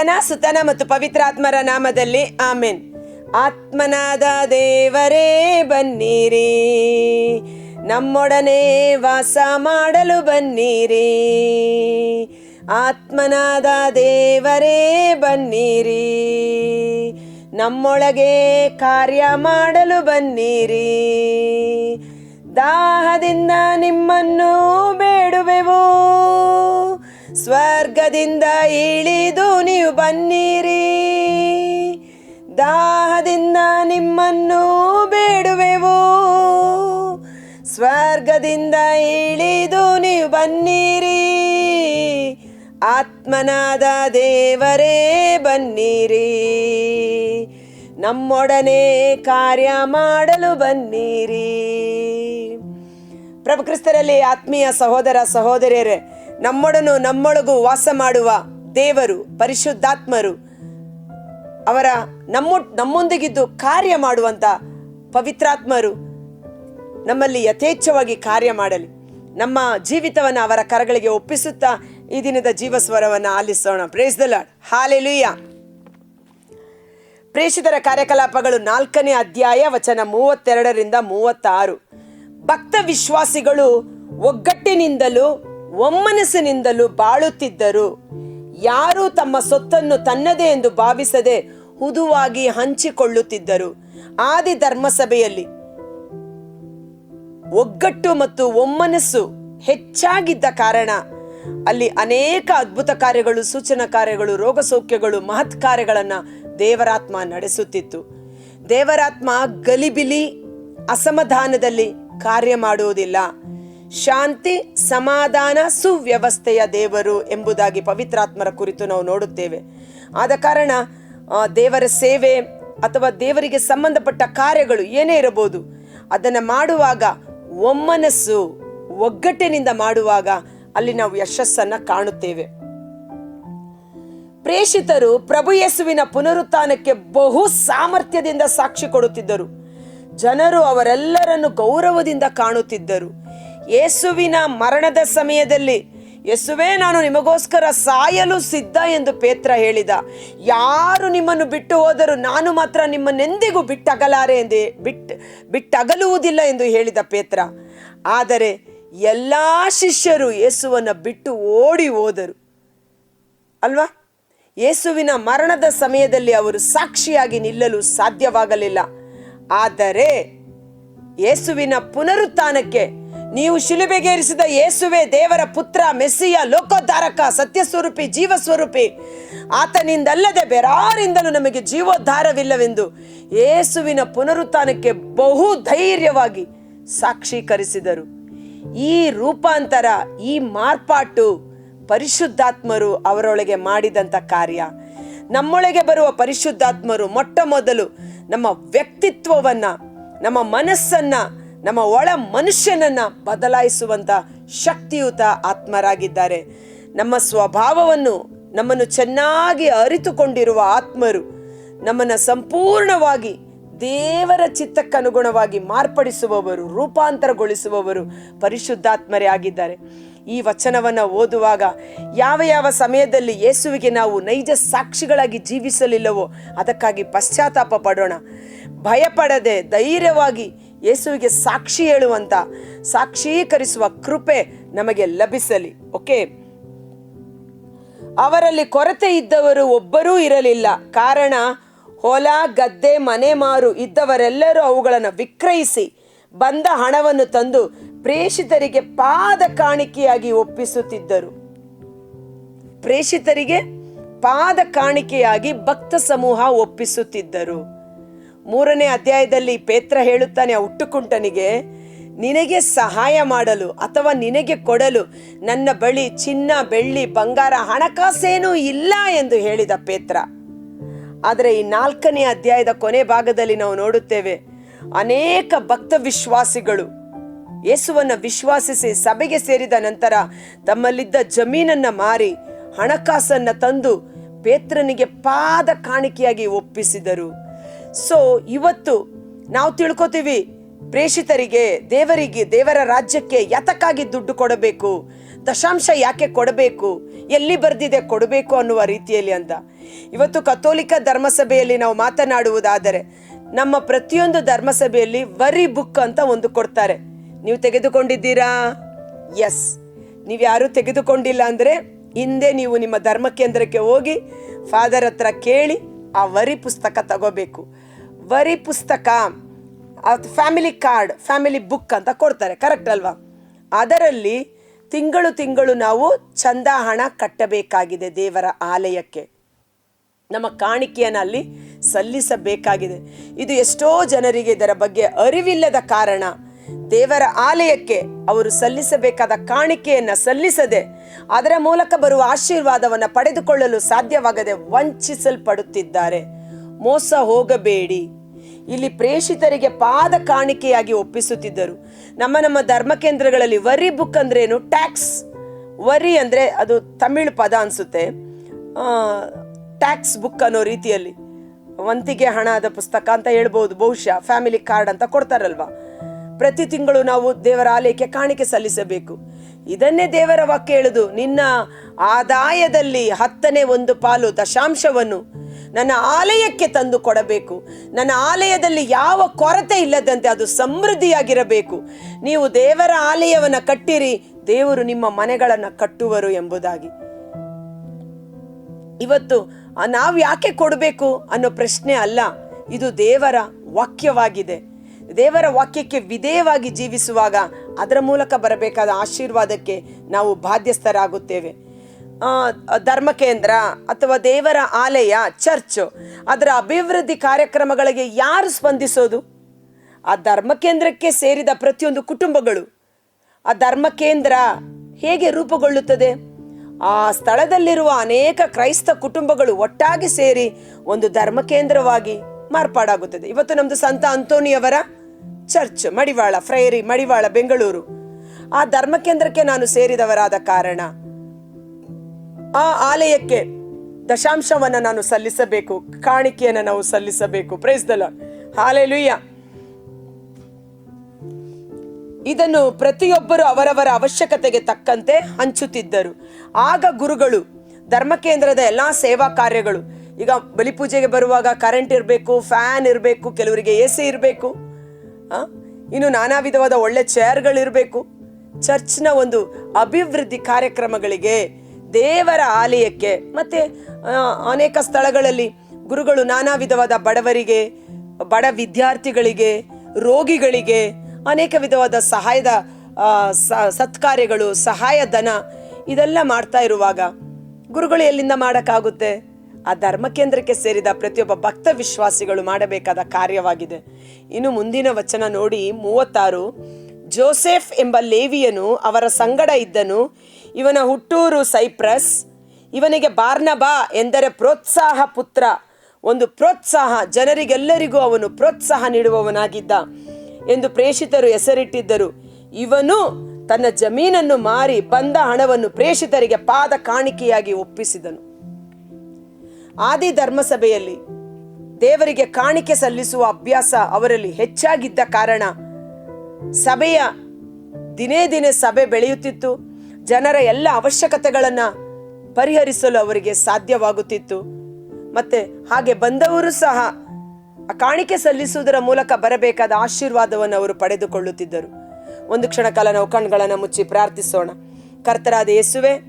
ಪಿತನ ಸುತನ ಮತ್ತು ಪವಿತ್ರಾತ್ಮರ ನಾಮದಲ್ಲಿ ಆಮೆನ್. ಆತ್ಮನಾದ ದೇವರೇ, ಬನ್ನಿರಿ. ನಮ್ಮೊಡನೆ ವಾಸ ಮಾಡಲು ಬನ್ನಿರಿ. ಆತ್ಮನಾದ ದೇವರೇ, ಬನ್ನಿರಿ. ನಮ್ಮೊಳಗೆ ಕಾರ್ಯ ಮಾಡಲು ಬನ್ನಿರಿ. ದಾಹದಿಂದ ನಿಮ್ಮನ್ನು ಬೇಡುವೆವು. ಸ್ವರ್ಗದಿಂದ ಇಳಿದು ನೀವು ಬನ್ನಿರಿ. ದಾಹದಿಂದ ನಿಮ್ಮನ್ನು ಬೇಡುವೆವು. ಸ್ವರ್ಗದಿಂದ ಇಳಿದು ನೀವು ಬನ್ನಿರಿ. ಆತ್ಮನಾದ ದೇವರೇ ಬನ್ನಿರಿ. ನಮ್ಮೊಡನೆ ಕಾರ್ಯ ಮಾಡಲು ಬನ್ನಿರಿ. ಪ್ರಭು ಕ್ರಿಸ್ತರಲ್ಲಿ ಆತ್ಮೀಯ ಸಹೋದರ ಸಹೋದರಿಯರೇ ನಮ್ಮೊಡನು ನಮ್ಮೊಳಗೂ ವಾಸ ಮಾಡುವ ದೇವರು, ಪರಿಶುದ್ಧಾತ್ಮರು. ಅವರ ನಮ್ಮ, ನಮ್ಮೊಂದಿಗಿದ್ದು ಕಾರ್ಯ ಮಾಡುವಂತ ಪವಿತ್ರಾತ್ಮರು ನಮ್ಮಲ್ಲಿ ಯಥೇಚ್ಛವಾಗಿ ಕಾರ್ಯ ಮಾಡಲಿ. ನಮ್ಮ ಜೀವಿತವನ್ನು ಅವರ ಕರಗಳಿಗೆ ಒಪ್ಪಿಸುತ್ತಾ ಈ ದಿನದ ಜೀವಸ್ವರವನ್ನು ಆಲಿಸೋಣ. ಪ್ರೇಸ್ ದ ಲಾರ್ಡ್ ಹಾಲೆಲುಯ್ಯ ಪ್ರೇಷಿತರ ಕಾರ್ಯಕಲಾಪಗಳು ನಾಲ್ಕನೇ ಅಧ್ಯಾಯ ವಚನ ಮೂವತ್ತೆರಡರಿಂದ ಮೂವತ್ತಾರು. ಭಕ್ತ ವಿಶ್ವಾಸಿಗಳು ಒಗ್ಗಟ್ಟಿನಿಂದಲೂ ಒಮ್ಮನಸ್ಸಿನಿಂದಲೂ ಬಾಳುತ್ತಿದ್ದರು. ಯಾರೂ ತಮ್ಮ ಸೊತ್ತನ್ನು ತನ್ನದೇ ಎಂದು ಭಾವಿಸದೆ ಹುದುವಾಗಿ ಹಂಚಿಕೊಳ್ಳುತ್ತಿದ್ದರು. ಆದಿ ಧರ್ಮಸಭೆಯಲ್ಲಿ ಒಗ್ಗಟ್ಟು ಮತ್ತು ಒಮ್ಮನಸ್ಸು ಹೆಚ್ಚಾಗಿದ್ದ ಕಾರಣ ಅಲ್ಲಿ ಅನೇಕ ಅದ್ಭುತ ಕಾರ್ಯಗಳು, ಸೂಚನಾ ಕಾರ್ಯಗಳು, ರೋಗ ಸೌಖ್ಯಗಳು, ಮಹತ್ ಕಾರ್ಯಗಳನ್ನು ದೇವರಾತ್ಮ ನಡೆಸುತ್ತಿತ್ತು. ದೇವರಾತ್ಮ ಗಲಿಬಿಲಿ ಅಸಮಾಧಾನದಲ್ಲಿ ಕಾರ್ಯ ಮಾಡುವುದಿಲ್ಲ. ಶಾಂತಿ, ಸಮಾಧಾನ, ಸುವ್ಯವಸ್ಥೆಯ ದೇವರು ಎಂಬುದಾಗಿ ಪವಿತ್ರಾತ್ಮರ ಕುರಿತು ನಾವು ನೋಡುತ್ತೇವೆ. ಆದ ಕಾರಣ ದೇವರ ಸೇವೆ ಅಥವಾ ದೇವರಿಗೆ ಸಂಬಂಧಪಟ್ಟ ಕಾರ್ಯಗಳು ಏನೇ ಇರಬಹುದು, ಅದನ್ನು ಮಾಡುವಾಗ, ಒಮ್ಮನಸ್ಸು ಒಗ್ಗಟ್ಟಿನಿಂದ ಮಾಡುವಾಗ ಅಲ್ಲಿ ನಾವು ಯಶಸ್ಸನ್ನು ಕಾಣುತ್ತೇವೆ. ಪ್ರೇಷಿತರು ಪ್ರಭು ಯೇಸುವಿನ ಪುನರುತ್ಥಾನಕ್ಕೆ ಬಹು ಸಾಮರ್ಥ್ಯದಿಂದ ಸಾಕ್ಷಿ ಕೊಡುತ್ತಿದ್ದರು. ಜನರು ಅವರೆಲ್ಲರನ್ನು ಗೌರವದಿಂದ ಕಾಣುತ್ತಿದ್ದರು. ಯೇಸುವಿನ ಮರಣದ ಸಮಯದಲ್ಲಿ, ಯೇಸುವೇ, ನಾನು ನಿಮಗೋಸ್ಕರ ಸಾಯಲು ಸಿದ್ಧ ಎಂದು ಪೇತ್ರ ಹೇಳಿದ. ಯಾರು ನಿಮ್ಮನ್ನು ಬಿಟ್ಟು ಹೋದರೂ ನಾನು ಮಾತ್ರ ನಿಮ್ಮನ್ನೆಂದಿಗೂ ಬಿಟ್ಟಗಲಾರೆ ಎಂದು ಬಿಟ್ಟು ಬಿಟ್ಟಗಲುವುದಿಲ್ಲ ಎಂದು ಹೇಳಿದ ಪೇತ್ರ. ಆದರೆ ಎಲ್ಲ ಶಿಷ್ಯರು ಯೇಸುವನ್ನು ಬಿಟ್ಟು ಓಡಿ ಹೋದರು. ಅಲ್ವಾ? ಯೇಸುವಿನ ಮರಣದ ಸಮಯದಲ್ಲಿ ಅವರು ಸಾಕ್ಷಿಯಾಗಿ ನಿಲ್ಲಲು ಸಾಧ್ಯವಾಗಲಿಲ್ಲ. ಆದರೆ ಯೇಸುವಿನ ಪುನರುತ್ಥಾನಕ್ಕೆ ನೀವು ಶಿಲುಬೆಗೇರಿಸಿದ ಯೇಸುವೆ ದೇವರ ಪುತ್ರ, ಮೆಸ್ಸಿಯ ಲೋಕೋದ್ಧಾರಕ ಸತ್ಯ ಸ್ವರೂಪಿ ಜೀವ ಸ್ವರೂಪಿ ಆತನಿಂದಲ್ಲದೆ ಬೇರಾರಿಂದಲೂ ನಮಗೆ ಜೀವೋದ್ಧಾರವಿಲ್ಲವೆಂದು ಯೇಸುವಿನ ಪುನರುತ್ಥಾನಕ್ಕೆ ಬಹು ಧೈರ್ಯವಾಗಿ ಸಾಕ್ಷೀಕರಿಸಿದರು. ಈ ರೂಪಾಂತರ, ಈ ಮಾರ್ಪಾಟು ಪರಿಶುದ್ಧಾತ್ಮರು ಅವರೊಳಗೆ ಮಾಡಿದಂಥ ಕಾರ್ಯ. ನಮ್ಮೊಳಗೆ ಬರುವ ಪರಿಶುದ್ಧಾತ್ಮರು ಮೊಟ್ಟ ಮೊದಲು ನಮ್ಮ ವ್ಯಕ್ತಿತ್ವವನ್ನು, ನಮ್ಮ ಮನಸ್ಸನ್ನ ನಮ್ಮ ಒಳ ಮನುಷ್ಯನನ್ನು ಬದಲಾಯಿಸುವಂಥ ಶಕ್ತಿಯುತ ಆತ್ಮರಾಗಿದ್ದಾರೆ. ನಮ್ಮ ಸ್ವಭಾವವನ್ನು ನಮ್ಮನ್ನು ಚೆನ್ನಾಗಿ ಅರಿತುಕೊಂಡಿರುವ ಆತ್ಮರು ನಮ್ಮನ್ನು ಸಂಪೂರ್ಣವಾಗಿ ದೇವರ ಚಿತ್ತಕ್ಕನುಗುಣವಾಗಿ ಮಾರ್ಪಡಿಸುವವರು, ರೂಪಾಂತರಗೊಳಿಸುವವರು ಪರಿಶುದ್ಧಾತ್ಮರೇ ಆಗಿದ್ದಾರೆ. ಈ ವಚನವನ್ನು ಓದುವಾಗ ಯಾವ ಯಾವ ಸಮಯದಲ್ಲಿ ಯೇಸುವಿಗೆ ನಾವು ನೈಜ ಸಾಕ್ಷಿಗಳಾಗಿ ಜೀವಿಸಲಿಲ್ಲವೋ ಅದಕ್ಕಾಗಿ ಪಶ್ಚಾತ್ತಾಪ ಪಡೋಣ. ಭಯಪಡದೆ ಧೈರ್ಯವಾಗಿ ಯೇಸುವಿಗೆ ಸಾಕ್ಷಿ ಹೇಳುವಂತ, ಸಾಕ್ಷೀಕರಿಸುವ ಕೃಪೆ ನಮಗೆ ಲಭಿಸಲಿ, ಓಕೆ? ಅವರಲ್ಲಿ ಕೊರತೆ ಇದ್ದವರು ಒಬ್ಬರೂ ಇರಲಿಲ್ಲ. ಕಾರಣ, ಹೊಲ, ಗದ್ದೆ, ಮನೆ ಮಾರು ಇದ್ದವರೆಲ್ಲರೂ ಅವುಗಳನ್ನು ವಿಕ್ರಯಿಸಿ, ಬಂದ ಹಣವನ್ನು ತಂದು ಪ್ರೇಷಿತರಿಗೆ ಪಾದ ಕಾಣಿಕೆಯಾಗಿ ಒಪ್ಪಿಸುತ್ತಿದ್ದರು. ಪ್ರೇಷಿತರಿಗೆ ಪಾದ ಕಾಣಿಕೆಯಾಗಿ ಭಕ್ತ ಸಮೂಹ ಒಪ್ಪಿಸುತ್ತಿದ್ದರು. ಮೂರನೇ ಅಧ್ಯಾಯದಲ್ಲಿ ಪೇತ್ರ ಹೇಳುತ್ತಾನೆ, ಆ ಹುಟ್ಟುಕುಂಟನಿಗೆ, ನಿನಗೆ ಸಹಾಯ ಮಾಡಲು ಅಥವಾ ನಿನಗೆ ಕೊಡಲು ನನ್ನ ಬಳಿ ಚಿನ್ನ, ಬೆಳ್ಳಿ, ಬಂಗಾರ ಹಣಕಾಸೇನೂ ಇಲ್ಲ ಎಂದು ಹೇಳಿದ ಪೇತ್ರ. ಆದರೆ ಈ ನಾಲ್ಕನೇ ಅಧ್ಯಾಯದ ಕೊನೆ ಭಾಗದಲ್ಲಿ ನಾವು ನೋಡುತ್ತೇವೆ, ಅನೇಕ ಭಕ್ತ ವಿಶ್ವಾಸಿಗಳು ಯೇಸುವನ್ನು ವಿಶ್ವಾಸಿಸಿ ಸಭೆಗೆ ಸೇರಿದ ನಂತರ ತಮ್ಮಲ್ಲಿದ್ದ ಜಮೀನನ್ನ ಮಾರಿ ಹಣಕಾಸನ್ನ ತಂದು ಪೇತ್ರನಿಗೆ ಪಾದ ಕಾಣಿಕೆಯಾಗಿ ಒಪ್ಪಿಸಿದರು. ಸೊ ಇವತ್ತು ನಾವು ತಿಳ್ಕೊತೀವಿ, ಪ್ರೇಷಿತರಿಗೆ, ದೇವರಿಗೆ, ದೇವರ ರಾಜ್ಯಕ್ಕೆ ಯಾತಕ್ಕಾಗಿ ದುಡ್ಡು ಕೊಡಬೇಕು, ದಶಾಂಶ ಯಾಕೆ ಕೊಡಬೇಕು, ಎಲ್ಲಿ ಬರೆದಿದೆ ಕೊಡಬೇಕು ಅನ್ನುವ ರೀತಿಯಲ್ಲಿ ಅಂತ. ಇವತ್ತು ಕಥೋಲಿಕ ಧರ್ಮಸಭೆಯಲ್ಲಿ ನಾವು ಮಾತನಾಡುವುದಾದರೆ, ನಮ್ಮ ಪ್ರತಿಯೊಂದು ಧರ್ಮಸಭೆಯಲ್ಲಿ ವರಿ ಬುಕ್ ಅಂತ ಒಂದು ಕೊಡ್ತಾರೆ. ನೀವು ತೆಗೆದುಕೊಂಡಿದ್ದೀರಾ? ಎಸ್ ನೀವು ಯಾರು ತೆಗೆದುಕೊಂಡಿಲ್ಲ ಅಂದರೆ, ಹಿಂದೆ ನೀವು ನಿಮ್ಮ ಧರ್ಮ ಕೇಂದ್ರಕ್ಕೆ ಹೋಗಿ ಫಾದರ್ ಹತ್ರ ಕೇಳಿ, ಆ ವರಿ ಪುಸ್ತಕ ತಗೋಬೇಕು. ವರಿ ಪುಸ್ತಕ ಫ್ಯಾಮಿಲಿ ಕಾರ್ಡ್ ಫ್ಯಾಮಿಲಿ ಬುಕ್ ಅಂತ ಕೊಡ್ತಾರೆ ಕರೆಕ್ಟ್ ಅಲ್ವಾ? ಅದರಲ್ಲಿ ತಿಂಗಳು ತಿಂಗಳು ನಾವು ಚಂದ ಹಣ ಕಟ್ಟಬೇಕಾಗಿದೆ ದೇವರ ಆಲಯಕ್ಕೆ. ನಮ್ಮ ಕಾಣಿಕೆಯನ್ನು ಅಲ್ಲಿ ಸಲ್ಲಿಸಬೇಕಾಗಿದೆ. ಇದು ಎಷ್ಟೋ ಜನರಿಗೆ ಇದರ ಬಗ್ಗೆ ಅರಿವಿಲ್ಲದ ಕಾರಣ. ದೇವರ ಆಲಯಕ್ಕೆ ಅವರು ಸಲ್ಲಿಸಬೇಕಾದ ಕಾಣಿಕೆಯನ್ನು ಸಲ್ಲಿಸದೆ, ಅದರ ಮೂಲಕ ಬರುವ ಆಶೀರ್ವಾದವನ್ನು ಪಡೆದುಕೊಳ್ಳಲು ಸಾಧ್ಯವಾಗದೆ ವಂಚಿಸಲ್ಪಡುತ್ತಿದ್ದಾರೆ. ಮೋಸ ಹೋಗಬೇಡಿ. ಇಲ್ಲಿ ಪ್ರೇಷಿತರಿಗೆ ಪಾದ ಕಾಣಿಕೆಯಾಗಿ ಒಪ್ಪಿಸುತ್ತಿದ್ದರು. ನಮ್ಮ ನಮ್ಮ ಧರ್ಮ ಕೇಂದ್ರಗಳಲ್ಲಿ ವರಿ ಬುಕ್ ಅಂದ್ರೇನು? ಟ್ಯಾಕ್ಸ್ ವರಿ ಅಂದರೆ ಅದು ತಮಿಳು ಪದ ಅನ್ಸುತ್ತೆ. ಟ್ಯಾಕ್ಸ್ ಬುಕ್ ಅನ್ನೋ ರೀತಿಯಲ್ಲಿ. ವಂತಿಗೆ ಹಣದ ಪುಸ್ತಕ ಅಂತ ಹೇಳ್ಬೋದು, ಬಹುಶಃ. ಫ್ಯಾಮಿಲಿ ಕಾರ್ಡ್ ಅಂತ ಕೊಡ್ತಾರಲ್ವಾ? ಪ್ರತಿ ತಿಂಗಳು ನಾವು ದೇವರ ಆಲಯಕ್ಕೆ ಕಾಣಿಕೆ ಸಲ್ಲಿಸಬೇಕು. ಇದನ್ನೇ ದೇವರ ವಾಕ್ಯ ಹೇಳುದು. ನಿನ್ನ ಆದಾಯದಲ್ಲಿ ಹತ್ತನೇ ಒಂದು ಪಾಲು ದಶಾಂಶವನ್ನು ನನ್ನ ಆಲಯಕ್ಕೆ ತಂದು ಕೊಡಬೇಕು. ನನ್ನ ಆಲಯದಲ್ಲಿ ಯಾವ ಕೊರತೆ ಇಲ್ಲದಂತೆ ಅದು ಸಮೃದ್ಧಿಯಾಗಿರಬೇಕು. ನೀವು ದೇವರ ಆಲಯವನ್ನು ಕಟ್ಟಿರಿ, ದೇವರು ನಿಮ್ಮ ಮನೆಗಳನ್ನು ಕಟ್ಟುವರು ಎಂಬುದಾಗಿ. ಇವತ್ತು ನಾವು ಯಾಕೆ ಕೊಡಬೇಕು ಅನ್ನೋ ಪ್ರಶ್ನೆ ಅಲ್ಲ, ಇದು ದೇವರ ವಾಕ್ಯವಾಗಿದೆ. ದೇವರ ವಾಕ್ಯಕ್ಕೆ ವಿಧೇಯವಾಗಿ ಜೀವಿಸುವಾಗ ಅದರ ಮೂಲಕ ಬರಬೇಕಾದ ಆಶೀರ್ವಾದಕ್ಕೆ ನಾವು ಬಾಧ್ಯಸ್ಥರಾಗುತ್ತೇವೆ. ಧರ್ಮ ಕೇಂದ್ರ ಅಥವಾ ದೇವರ ಆಲಯ, ಚರ್ಚು, ಅದರ ಅಭಿವೃದ್ಧಿ ಕಾರ್ಯಕ್ರಮಗಳಿಗೆ ಯಾರು ಸ್ಪಂದಿಸೋದು? ಆ ಧರ್ಮ ಕೇಂದ್ರಕ್ಕೆ ಸೇರಿದ ಪ್ರತಿಯೊಂದು ಕುಟುಂಬಗಳು ಆ ಧರ್ಮ ಕೇಂದ್ರ ಹೇಗೆ ರೂಪುಗೊಳ್ಳುತ್ತದೆ? ಆ ಸ್ಥಳದಲ್ಲಿರುವ ಅನೇಕ ಕ್ರೈಸ್ತ ಕುಟುಂಬಗಳು ಒಟ್ಟಾಗಿ ಸೇರಿ ಒಂದು ಧರ್ಮ ಕೇಂದ್ರವಾಗಿ ಮಾರ್ಪಾಡಾಗುತ್ತದೆ. ಇವತ್ತು ನಮ್ಮದು ಸಂತ ಅಂತೋನಿಯವರ ಚರ್ಚ್, ಮಡಿವಾಳ, ಫ್ರೈರಿ, ಮಡಿವಾಳ, ಬೆಂಗಳೂರು. ಆ ಧರ್ಮ ಕೇಂದ್ರಕ್ಕೆ ನಾನು ಸೇರಿದವರಾದ ಕಾರಣ ಆ ಆಲಯಕ್ಕೆ ದಶಾಂಶವನ್ನು ನಾನು ಸಲ್ಲಿಸಬೇಕು, ಕಾಣಿಕೆಯನ್ನು ನಾವು ಸಲ್ಲಿಸಬೇಕು. ಪ್ರೈಸ್ ದಲ ಹಾಲೆಲುಯ್ಯ ಇದನ್ನು ಪ್ರತಿಯೊಬ್ಬರು ಅವರವರ ಅವಶ್ಯಕತೆಗೆ ತಕ್ಕಂತೆ ಹಂಚುತ್ತಿದ್ದರು. ಆಗ ಗುರುಗಳು ಧರ್ಮ ಕೇಂದ್ರದ ಎಲ್ಲಾ ಸೇವಾ ಕಾರ್ಯಗಳು, ಈಗ ಬಲಿಪೂಜೆಗೆ ಬರುವಾಗ ಕರೆಂಟ್ ಇರಬೇಕು ಫ್ಯಾನ್ ಇರಬೇಕು, ಕೆಲವರಿಗೆ ಎ ಸಿ ಇರಬೇಕು ಇನ್ನು ನಾನಾ ವಿಧವಾದ ಒಳ್ಳೆ ಚೇರ್ಗಳಿರಬೇಕು ಚರ್ಚ್ನ ಒಂದು ಅಭಿವೃದ್ಧಿ ಕಾರ್ಯಕ್ರಮಗಳಿಗೆ ದೇವರ ಆಲಯಕ್ಕೆ, ಮತ್ತೆ ಅನೇಕ ಸ್ಥಳಗಳಲ್ಲಿ ಗುರುಗಳು ನಾನಾ ವಿಧವಾದ ಬಡವರಿಗೆ, ಬಡ ವಿದ್ಯಾರ್ಥಿಗಳಿಗೆ, ರೋಗಿಗಳಿಗೆ ಅನೇಕ ವಿಧವಾದ ಸಹಾಯದ ಸತ್ಕಾರ್ಯಗಳು, ಸಹಾಯಧನ ಇದೆಲ್ಲ ಮಾಡ್ತಾ ಇರುವಾಗ ಗುರುಗಳು ಎಲ್ಲಿಂದ ಮಾಡೋಕ್ಕಾಗುತ್ತೆ? ಆ ಧರ್ಮ ಕೇಂದ್ರಕ್ಕೆ ಸೇರಿದ ಪ್ರತಿಯೊಬ್ಬ ಭಕ್ತ ವಿಶ್ವಾಸಿಗಳು ಮಾಡಬೇಕಾದ ಕಾರ್ಯವಾಗಿದೆ. ಇನ್ನು ಮುಂದಿನ ವಚನ ನೋಡಿ ಮೂವತ್ತಾರು. ಜೋಸೆಫ್ ಎಂಬ ಲೇವಿಯನು ಅವರ ಸಂಗಡ ಇದ್ದನು. ಇವನ ಹುಟ್ಟೂರು ಸೈಪ್ರಸ್. ಇವನಿಗೆ ಬಾರ್ನಬಾ ಎಂದರೆ ಪ್ರೋತ್ಸಾಹ ಪುತ್ರ. ಒಂದು ಪ್ರೋತ್ಸಾಹ, ಜನರಿಗೆಲ್ಲರಿಗೂ ಅವನು ಪ್ರೋತ್ಸಾಹ ನೀಡುವವನಾಗಿದ್ದ ಎಂದು ಪ್ರೇಷಿತರು ಹೆಸರಿಟ್ಟಿದ್ದರು. ಇವನು ತನ್ನ ಜಮೀನನ್ನು ಮಾರಿ ಬಂದ ಹಣವನ್ನು ಪ್ರೇಷಿತರಿಗೆ ಪಾದ ಕಾಣಿಕೆಯಾಗಿ ಒಪ್ಪಿಸಿದನು. ಆದಿ ಧರ್ಮಸಭೆಯಲ್ಲಿ ದೇವರಿಗೆ ಕಾಣಿಕೆ ಸಲ್ಲಿಸುವ ಅಭ್ಯಾಸ ಅವರಲ್ಲಿ ಹೆಚ್ಚಾಗಿದ್ದ ಕಾರಣ ಸಭೆಯ ದಿನೇ ದಿನೇ ಸಭೆ ಬೆಳೆಯುತ್ತಿತ್ತು. ಜನರ ಎಲ್ಲ ಅವಶ್ಯಕತೆಗಳನ್ನು ಪರಿಹರಿಸಲು ಅವರಿಗೆ ಸಾಧ್ಯವಾಗುತ್ತಿತ್ತು. ಮತ್ತೆ ಹಾಗೆ ಬಂದವರು ಸಹ ಕಾಣಿಕೆ ಸಲ್ಲಿಸುವುದರ ಮೂಲಕ ಬರಬೇಕಾದ ಆಶೀರ್ವಾದವನ್ನು ಅವರು ಪಡೆದುಕೊಳ್ಳುತ್ತಿದ್ದರು. ಒಂದು ಕ್ಷಣ ಕಾಲ ನಾವು ಕಣ್ಗಳನ್ನು ಮುಚ್ಚಿ ಪ್ರಾರ್ಥಿಸೋಣ. ಕರ್ತರಾದ ಯೇಸುವೆ,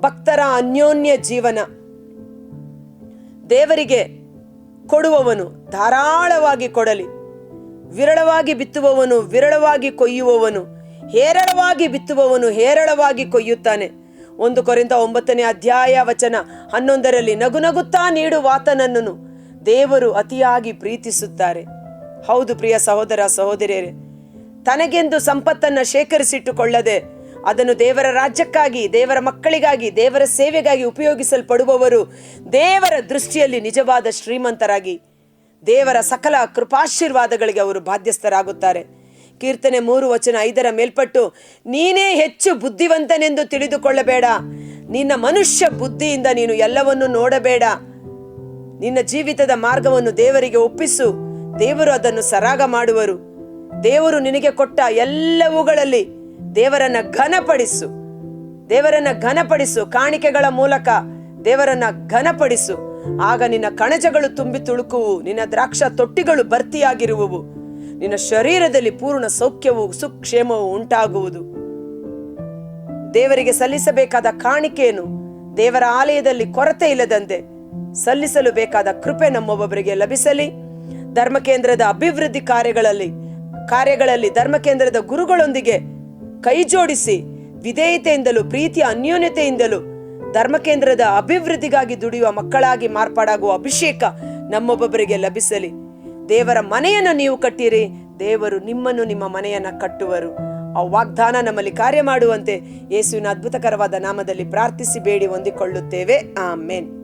ಭಕ್ತರ ಅನ್ಯೋನ್ಯ ಜೀವನ ದೇವರಿಗೆ ಕೊಡುವವನು ಧಾರಾಳವಾಗಿ ಕೊಡಲಿ. ವಿರಳವಾಗಿ ಬಿತ್ತುವವನು, ವಿರಳವಾಗಿ ಕೊಯ್ಯುವವನು ಹೇರಳವಾಗಿ ಬಿತ್ತುವವನು ಹೇರಳವಾಗಿ ಕೊಯ್ಯುತ್ತಾನೆ. ಒಂದು ಕೊರಿಂದ ಒಂಬತ್ತನೇ ಅಧ್ಯಾಯ ವಚನ ಹನ್ನೊಂದರಲ್ಲಿ ನಗು ನಗುತ್ತಾ ನೀಡುವಾತನನ್ನು ದೇವರು ಅತಿಯಾಗಿ ಪ್ರೀತಿಸುತ್ತಾರೆ. ಹೌದು ಪ್ರಿಯ ಸಹೋದರ ಸಹೋದರಿಯರೇ, ತನಗೆಂದು ಸಂಪತ್ತನ್ನು ಶೇಖರಿಸಿಟ್ಟುಕೊಳ್ಳದೆ ಅದನ್ನು ದೇವರ ರಾಜ್ಯಕ್ಕಾಗಿ, ದೇವರ ಮಕ್ಕಳಿಗಾಗಿ, ದೇವರ ಸೇವೆಗಾಗಿ ಉಪಯೋಗಿಸಲ್ಪಡುವವರು ದೇವರ ದೃಷ್ಟಿಯಲ್ಲಿ ನಿಜವಾದ ಶ್ರೀಮಂತರಾಗಿ ದೇವರ ಸಕಲ ಕೃಪಾಶೀರ್ವಾದಗಳಿಗೆ ಅವರು ಬಾಧ್ಯಸ್ಥರಾಗುತ್ತಾರೆ. ಕೀರ್ತನೆ ಮೂರು ವಚನ ಐದರ ಮೇಲ್ಪಟ್ಟು, ನೀನೇ ಹೆಚ್ಚು ಬುದ್ಧಿವಂತನೆಂದು ತಿಳಿದುಕೊಳ್ಳಬೇಡ. ನಿನ್ನ ಮನುಷ್ಯ ಬುದ್ಧಿಯಿಂದ ನೀನು ಎಲ್ಲವನ್ನು ನೋಡಬೇಡ. ನಿನ್ನ ಜೀವಿತದ ಮಾರ್ಗವನ್ನು ದೇವರಿಗೆ ಒಪ್ಪಿಸು. ದೇವರು ಅದನ್ನು ಸರಾಗ ಮಾಡುವರು. ದೇವರು ನಿನಗೆ ಕೊಟ್ಟ ಎಲ್ಲವುಗಳಲ್ಲಿ ದೇವರನ್ನ ಘನಪಡಿಸು. ದೇವರನ್ನ ಘನಪಡಿಸು ಕಾಣಿಕೆಗಳ ಮೂಲಕ ದೇವರನ್ನ ಘನಪಡಿಸು. ಆಗ ನಿನ್ನ ಕಣಜಗಳು ತುಂಬಿ ತುಳುಕುವು, ನಿನ್ನ ದ್ರಾಕ್ಷ ತೊಟ್ಟಿಗಳು ಭರ್ತಿಯಾಗಿರುವುವು. ನಿನ್ನ ಶರೀರದಲ್ಲಿ ಪೂರ್ಣ ಸೌಖ್ಯವು ಸುಕ್ಷೇಮವು ಉಂಟಾಗುವುದು. ದೇವರಿಗೆ ಸಲ್ಲಿಸಬೇಕಾದ ಕಾಣಿಕೆಯನ್ನು ದೇವರ ಆಲಯದಲ್ಲಿ ಕೊರತೆ ಇಲ್ಲದಂತೆ ಸಲ್ಲಿಸಲು ಬೇಕಾದ ಕೃಪೆ ನಮ್ಮೊಬ್ಬೊಬ್ಬರಿಗೆ ಲಭಿಸಲಿ. ಧರ್ಮಕೇಂದ್ರದ ಅಭಿವೃದ್ಧಿ ಕಾರ್ಯಗಳಲ್ಲಿ ಕಾರ್ಯಗಳಲ್ಲಿ ಧರ್ಮಕೇಂದ್ರದ ಗುರುಗಳೊಂದಿಗೆ ಕೈ ಜೋಡಿಸಿ ವಿಧೇಯತೆಯಿಂದಲೂ ಪ್ರೀತಿಯ ಅನ್ಯೋನ್ಯತೆಯಿಂದಲೂ ಧರ್ಮಕೇಂದ್ರದ ಅಭಿವೃದ್ಧಿಗಾಗಿ ದುಡಿಯುವ ಮಕ್ಕಳಾಗಿ ಮಾರ್ಪಾಡಾಗುವ ಅಭಿಷೇಕ ನಮ್ಮೊಬ್ಬೊಬ್ಬರಿಗೆ ಲಭಿಸಲಿ. ದೇವರ ಮನೆಯನ್ನು ನೀವು ಕಟ್ಟಿರಿ. ದೇವರು ನಿಮ್ಮನ್ನು ನಿಮ್ಮ ಮನೆಯನ್ನು ಕಟ್ಟುವರು. ಆ ವಾಗ್ದಾನ ನಮ್ಮಲ್ಲಿ ಕಾರ್ಯ ಮಾಡುವಂತೆ ಯೇಸುವಿನ ಅದ್ಭುತಕರವಾದ ನಾಮದಲ್ಲಿ ಪ್ರಾರ್ಥಿಸಿ ಬೇಡಿ ಹೊಂದಿಕೊಳ್ಳುತ್ತೇವೆ. ಆಮೇನ್.